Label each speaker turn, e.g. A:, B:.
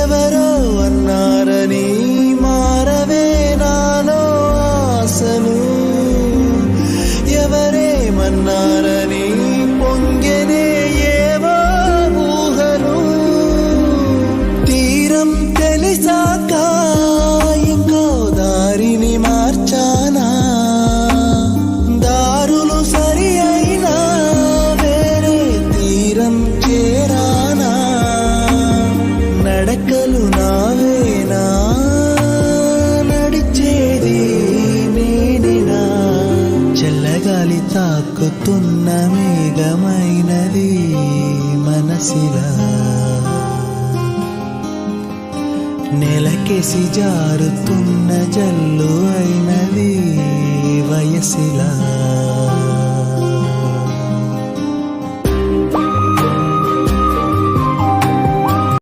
A: எவரோ அன்னாரனே గాలి తాకుతున్న మేఘమైనది మనసిలా. నెలకేసి జారుతున్న జల్లు అయినది వయసిలా.